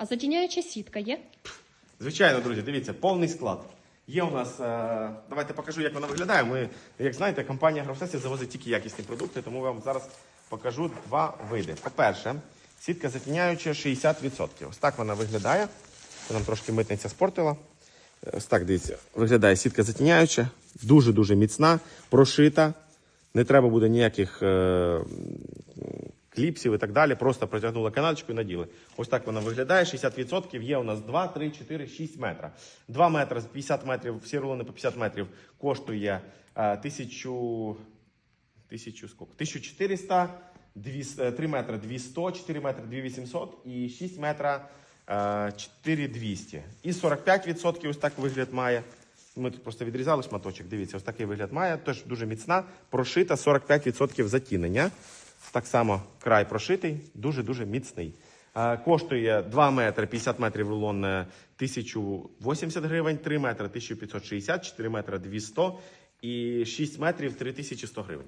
А затіняюча сітка є? Звичайно, друзі, дивіться, повний склад. Є у нас, е, давайте покажу, як вона виглядає. Ми, як знаєте, компанія Графсесі завозить тільки якісні продукти, тому вам зараз покажу два види. По-перше, сітка затіняюча 60%. Ось так вона виглядає. Це нам трошки митниця спортила. Е, Ось так дивіться, виглядає сітка затіняюча, дуже-дуже міцна, прошита. Не треба буде ніяких е, кліпсів і так далі. Просто протягнули каналочку і наділи. Ось так вона виглядає. 60% є у нас 2, 3, 4, 6 метра. 2 метри з 50 метрів, всі рулони по 50 метрів коштує е, 1000, 1000 скільки? 1400, 200, 3 метри 200, 4 метри 2800 і 6 метра е, 4200. І 45% ось так вигляд має. Ми тут просто відрізали шматочок. Дивіться, ось такий вигляд має. Теж дуже міцна, прошита 45% затінення. Так само край прошитий, дуже-дуже міцний. Е, Коштує 2 метри 50 метрів рулон е, 1080 гривень, 3 метри 1560, 4 метри 200 і 6 метрів 3100 гривень.